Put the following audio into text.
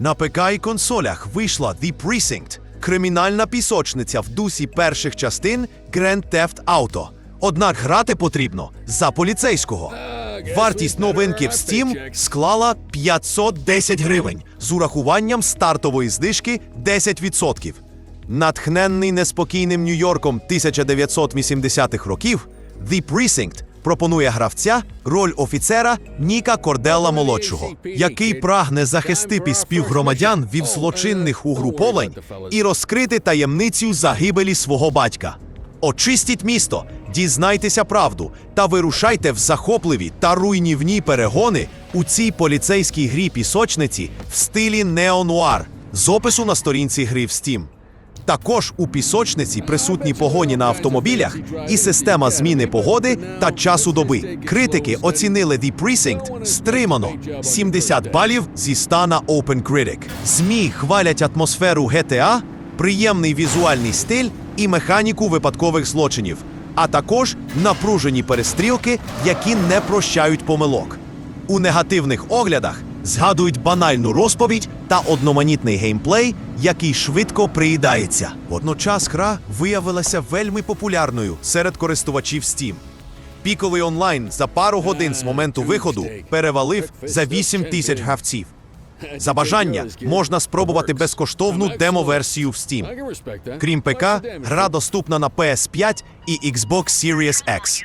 На ПК і консолях вийшла The Precinct – кримінальна пісочниця в дусі перших частин Grand Theft Auto. Однак грати потрібно за поліцейського. Вартість новинки в Steam склала 510 гривень з урахуванням стартової знижки 10%. Натхненний неспокійним Нью-Йорком 1980-х років, The Precinct пропонує гравця роль офіцера Ніка Кордела молодшого, який прагне захистити співгромадян від злочинних угруповань і розкрити таємницю загибелі свого батька. Очистіть місто, дізнайтеся правду та вирушайте в захопливі та руйнівні перегони у цій поліцейській грі пісочниці в стилі неонуар з опису на сторінці гри в Steam. Також у пісочниці присутні погоні на автомобілях і система зміни погоди та часу доби. Критики оцінили The Precinct стримано 70 балів зі 100 на OpenCritic. ЗМІ хвалять атмосферу GTA, приємний візуальний стиль і механіку випадкових злочинів, а також напружені перестрілки, які не прощають помилок. У негативних оглядах згадують банальну розповідь та одноманітний геймплей, який швидко приїдається. Водночас гра виявилася вельми популярною серед користувачів Steam. Піковий онлайн за пару годин з моменту виходу перевалив за 8 тисяч гравців. За бажання можна спробувати безкоштовну демо-версію в Steam. Крім ПК, гра доступна на PS5 і Xbox Series X.